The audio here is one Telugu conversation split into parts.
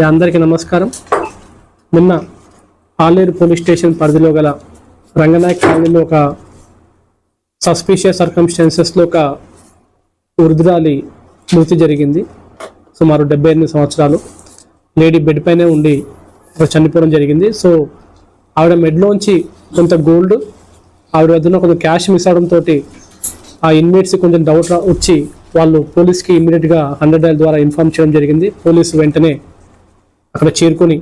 యా, అందరికీ నమస్కారం. నిన్న ఆలేరు పోలీస్ స్టేషన్ పరిధిలో గల రంగనాయక్ కాలనీలో ఒక సస్పీషియస్ సర్కమ్స్టాన్సెస్లో ఒక వృద్ధురాలి మృతి జరిగింది. సుమారు డెబ్బై ఎనిమిది సంవత్సరాలు. లేడీ బెడ్ పైనే ఉండి చనిపోవడం జరిగింది. సో ఆవిడ మెడ్లోంచి కొంత గోల్డ్ ఆవిడ వద్దన కొంత క్యాష్ మిస్ అవడంతో ఆ ఇన్మేట్స్ కొంచెం డౌట్ వచ్చి వాళ్ళు పోలీస్కి ఇమీడియట్గా హండ్రెడ్ డైల్ ద్వారా ఇన్ఫార్మ్ చేయడం జరిగింది. పోలీసు వెంటనే అక్కడ చేరుకొని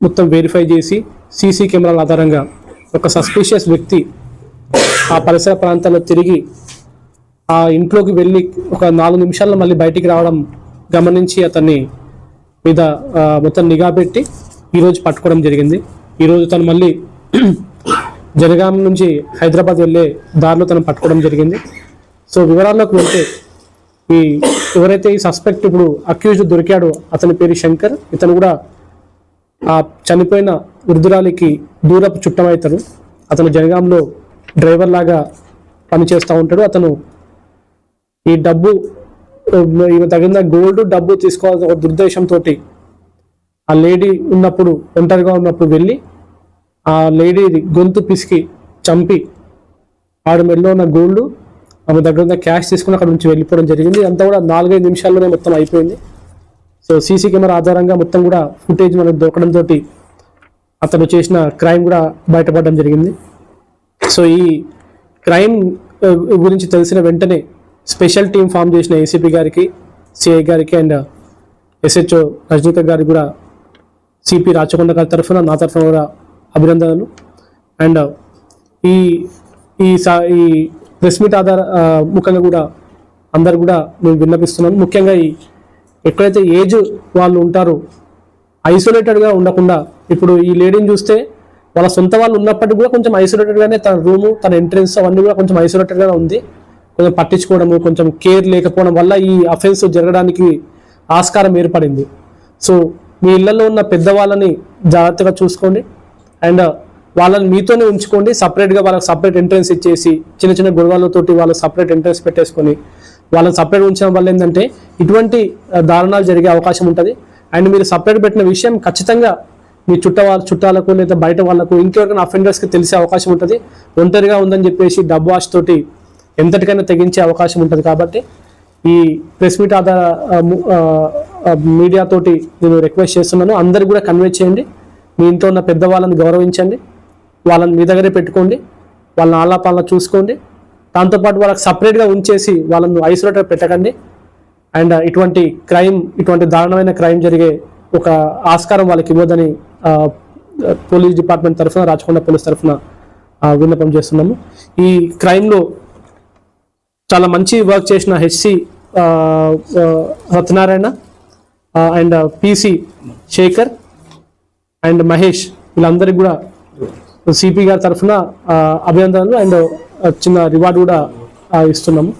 మొత్తం వెరిఫై చేసి సీసీ కెమెరాల ఆధారంగా ఒక సస్పీషియస్ వ్యక్తి ఆ పరిసర ప్రాంతాల్లో తిరిగి ఆ ఇంట్లోకి వెళ్ళి ఒక నాలుగు నిమిషాల్లో మళ్ళీ బయటికి రావడం గమనించి అతన్ని మీద మొత్తం నిఘా పెట్టి ఈరోజు పట్టుకోవడం జరిగింది. ఈరోజు తను మళ్ళీ జనగాం నుంచి హైదరాబాద్ వెళ్ళే దారిలో తను పట్టుకోవడం జరిగింది. సో వివరాల్లోకి వెళ్తే ఈ ఎవరైతే ఈ సస్పెక్ట్ ఇప్పుడు అక్యూజ్డ్ దొరికాడో అతని పేరు శంకర్. ఇతను కూడా ఆ చనిపోయిన వృద్ధురాలికి దూరపు చుట్టమవుతాడు అతను జనగాంలో డ్రైవర్ లాగా పనిచేస్తూ ఉంటాడు. అతను ఈ డబ్బు ఈమె తగిన గోల్డ్ డబ్బు తీసుకోవాల్సిన ఒక దుర్దేశంతో ఆ లేడీ ఉన్నప్పుడు ఒంటరిగా ఉన్నప్పుడు వెళ్ళి ఆ లేడీది గొంతు పిసికి చంపి ఆడ మెల్లో ఉన్న గోల్డ్ ఆమె దగ్గర ఉన్న క్యాష్ తీసుకుని అక్కడ నుంచి వెళ్ళిపోవడం జరిగింది. అంతా కూడా నాలుగైదు నిమిషాల్లోనే మొత్తం అయిపోయింది. సో సీసీ కెమెరా ఆధారంగా మొత్తం కూడా ఫుటేజ్ మనకు దొరకడంతో అతను చేసిన క్రైమ్ కూడా బయటపడడం జరిగింది. సో ఈ క్రైమ్ uh, గురించి తెలిసిన వెంటనే స్పెషల్ టీం ఫామ్ చేసిన ఏసీపీ గారికి సిఐ గారికి అండ్ ఎస్హెచ్ఓ uh, రజనీకాంత్ గారికి కూడా సిపి రాచకొండ గారి తరఫున నా తరఫున కూడా అభినందనలు. అండ్ ఈ ఈ సా ఈ ప్రెస్ మీట్ ఆధార ఆ, ముఖంగా కూడా అందరు కూడా మేము విన్నపిస్తున్నాం. ముఖ్యంగా ఈ ఎక్కడైతే ఏజ్ వాళ్ళు ఉంటారో ఐసోలేటెడ్గా ఉండకుండా ఇప్పుడు ఈ లేడీని చూస్తే వాళ్ళ సొంత వాళ్ళు ఉన్నప్పటికీ కూడా కొంచెం ఐసోలేటెడ్గానే తన రూము తన ఎంట్రెన్స్ అవన్నీ కూడా కొంచెం ఐసోలేటెడ్గానే ఉంది. కొంచెం పట్టించుకోవడము కొంచెం కేర్ లేకపోవడం వల్ల ఈ అఫెన్స్ జరగడానికి ఆస్కారం ఏర్పడింది. సో మీ ఇళ్ళలో ఉన్న పెద్దవాళ్ళని జాగ్రత్తగా చూసుకోండి. అండ్ వాళ్ళని మీతోనే ఉంచుకోండి సపరేట్గా వాళ్ళకి సపరేట్ ఎంట్రెన్స్ ఇచ్చేసి చిన్న చిన్న గొడవలతోటి వాళ్ళకి సపరేట్ ఎంట్రెన్స్ పెట్టేసుకొని వాళ్ళని సపరేట్ ఉంచడం వల్ల ఏంటంటే ఇటువంటి దారుణాలు జరిగే అవకాశం ఉంటుంది. అండ్ మీరు సపరేట్ పెట్టిన విషయం ఖచ్చితంగా మీ చుట్ట చుట్టాలకు లేదా బయట వాళ్ళకు ఇంకెవరికైనా అఫెండర్స్కి తెలిసే అవకాశం ఉంటుంది. ఒంటరిగా ఉందని చెప్పేసి డబ్బు ఆశ తోటి ఎంతటికైనా తెగించే అవకాశం ఉంటుంది కాబట్టి ఈ ప్రెస్ మీట్ ఆధార మీడియాతోటి నేను రిక్వెస్ట్ చేస్తున్నాను. అందరికి కూడా కన్వే చేయండి. మీ ఇంట్లో ఉన్న పెద్దవాళ్ళని గౌరవించండి. వాళ్ళని మీ దగ్గరే పెట్టుకోండి వాళ్ళని ఆలాపాలన చూసుకోండి. దాంతోపాటు వాళ్ళకి సపరేట్గా ఉంచేసి వాళ్ళని ఐసోలేటర్ పెట్టకండి. అండ్ ఇటువంటి క్రైమ్ ఇటువంటి దారుణమైన క్రైమ్ జరిగే ఒక ఆస్కారం వాళ్ళకి ఇవ్వదని పోలీస్ డిపార్ట్మెంట్ తరఫున రాచకొండ పోలీస్ తరఫున విన్నపం చేస్తున్నాము. ఈ క్రైమ్లో చాలా మంచి వర్క్ చేసిన HC Satyanarayana and PC Shekhar and Mahesh వీళ్ళందరికీ కూడా సిపి గారి తరఫున అభినందనలు అండ్ చిన్న రివార్డు కూడా ఇస్తున్నాము.